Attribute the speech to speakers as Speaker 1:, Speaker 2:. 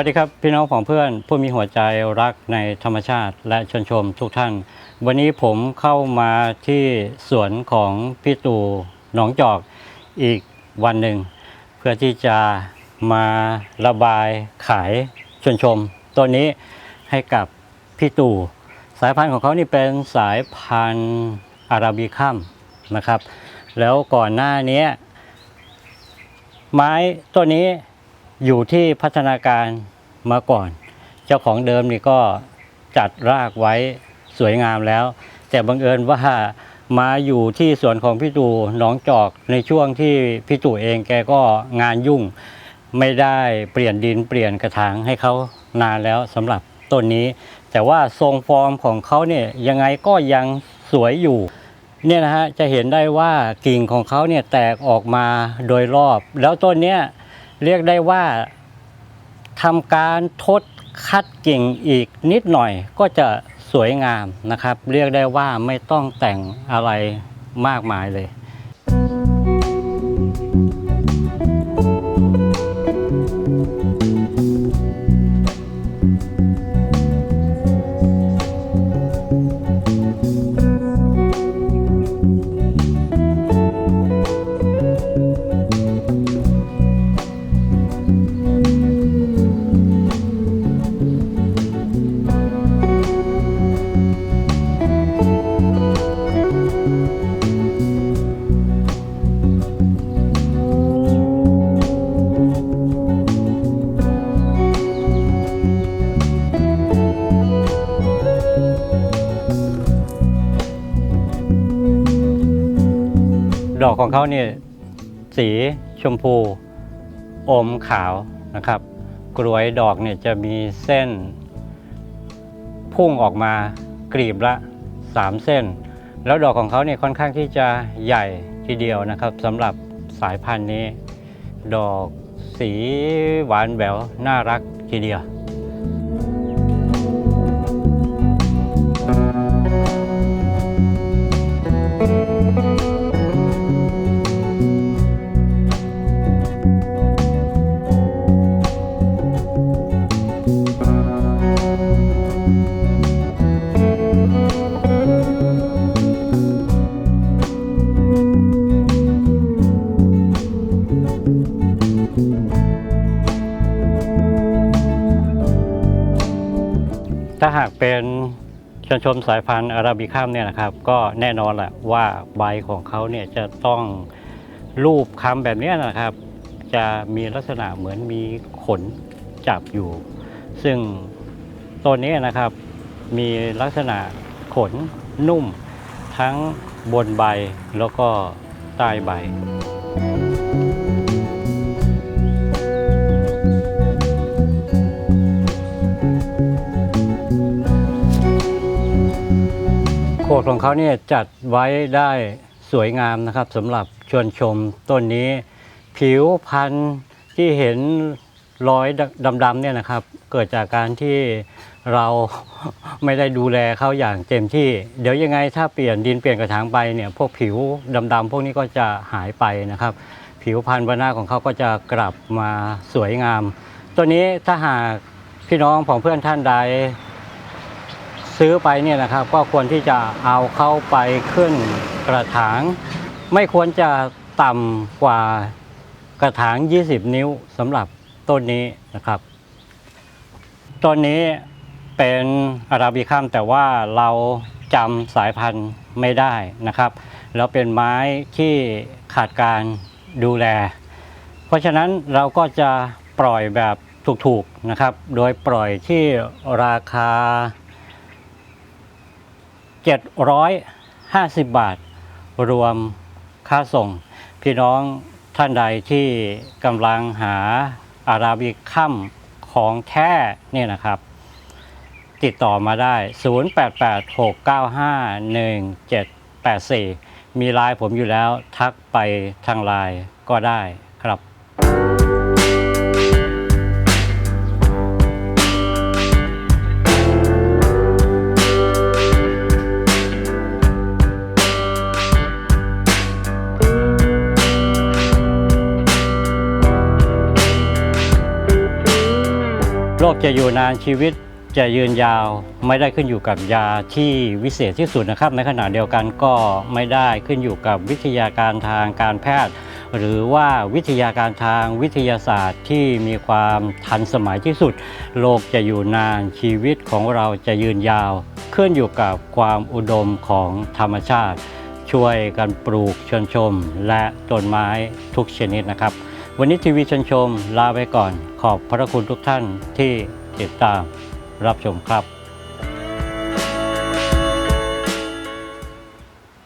Speaker 1: สวัสดีครับพี่น้องของเพื่อนผู้มีหัวใจรักในธรรมชาติและชนชมทุกท่าน วันนี้ผมเข้ามาที่สวนของพี่ตู่หนองจอกอีกวันหนึ่ง เพื่อที่จะมาระบายขายชนชมตัวนี้ให้กับพี่ตู่สายพันธุ์ของเขานี่เป็นสายพันธุ์อาราบิคัมนะครับ แล้วก่อนหน้านี้ ไม้ต้นนี้ อยู่ที่พัฒนาการมาก่อน เจ้าของเดิมนี่ก็จัดรากไว้สวยงามแล้ว แต่บังเอิญว่ามาอยู่ที่สวนของพี่ตู่หนองจอกในช่วงที่พี่ตู่เองแกก็งานยุ่ง ไม่ได้เปลี่ยนดินเปลี่ยนกระถางให้เขานานแล้วสำหรับต้นนี้ แต่ว่าทรงฟอร์มของเขาเนี่ยยังไงก็ยังสวยอยู่เนี่ยนะฮะจะเห็นได้ว่ากิ่งของเขาเนี่ยแตกออกมาโดยรอบ แล้วต้นเนี้ย เรียกได้ว่าทำการทดคัดกิ่งอีกนิดหน่อยก็จะสวยงามนะครับ เรียกได้ว่าไม่ต้องแต่งอะไรมากมายเลย ดอกของเขาเนี่ยสีชมพูอมขาวนะครับ กลวยดอกเนี่ยจะมีเส้น พุ่งออกมากรีบละ 3 เส้น แล้วดอกของเขาเนี่ยค่อนข้างที่จะใหญ่ทีเดียวนะครับสำหรับสายพันธุ์นี้ ดอกสีหวานแหววน่ารักทีเดียว ถ้าหากเป็นชนชมสายพันธุ์อาราบิคัมเนี่ยนะครับก็แน่นอนแหละว่าใบของเขาเนี่ยจะต้องรูปคำแบบนี้นะครับ จะมีลักษณะเหมือนมีขนจับอยู่ ซึ่งตัวนี้นะครับมีลักษณะขนนุ่มทั้งบนใบแล้วก็ใต้ใบ ดของเขาเนี่ยจัดไว้ได้สวยงามนะครับสำหรับชวนชมต้นนี้ ผิวพันธุ์ที่เห็นรอยดำๆเนี่ยนะครับ เกิดจากการที่เราไม่ได้ดูแลเขาอย่างเต็มที่ เดี๋ยวยังไงถ้าเปลี่ยนดินเปลี่ยนกระถางไปเนี่ยพวกผิวดำๆพวกนี้ก็จะหายไปนะครับ ผิวพันธุ์ใบหน้าของเขาก็จะกลับมาสวยงาม ตัวนี้ถ้าหากพี่น้องของเพื่อนท่านใด ซื้อไปเนี่ยนะครับ ก็ควรที่จะเอาเข้าไปขึ้นกระถาง ไม่ควรจะต่ำกว่ากระถาง 20 นิ้วสำหรับต้นนี้นะครับต้นนี้เป็นอาราบิคัมแต่ว่าเราจำสายพันธุ์ไม่ได้นะครับแล้วเป็นไม้ที่ขาดการดูแล เพราะฉะนั้นเราก็จะปล่อยแบบถูกๆนะครับ โดยปล่อยที่ราคา 750 บาท รวมค่าส่ง พี่น้องท่านใดที่กำลังหาอาราบิคัมของแท้เนี่ยนะครับ ติดต่อมาได้ 0886951784 มีไลน์ผมอยู่แล้วทักไปทางไลน์ก็ได้ครับ คจะอยู่นานชีวิตจะยืนยาวไม่ได้ขึ้นอยู่กับยาที่วิเศษที่สุดนะครับ ในขณะเดียวกันก็ไม่ได้ขึ้นอยู่กับวิทยาการทางการแพทย์ หรือว่าวิทยาการทางวิทยาศาสตร์ที่มีความทันสมัยที่สุด โลกจะอยู่นานชีวิตของเราจะยืนยาว ขึ้นอยู่กับความอุดมของธรรมชาติ ช่วยกันปลูกชวนชม และต้นไม้ทุกชนิดนะครับ วันนี้ทีวีชนชมลาไปก่อน ขอบพระคุณทุกท่านที่ติดตามรับชมครับ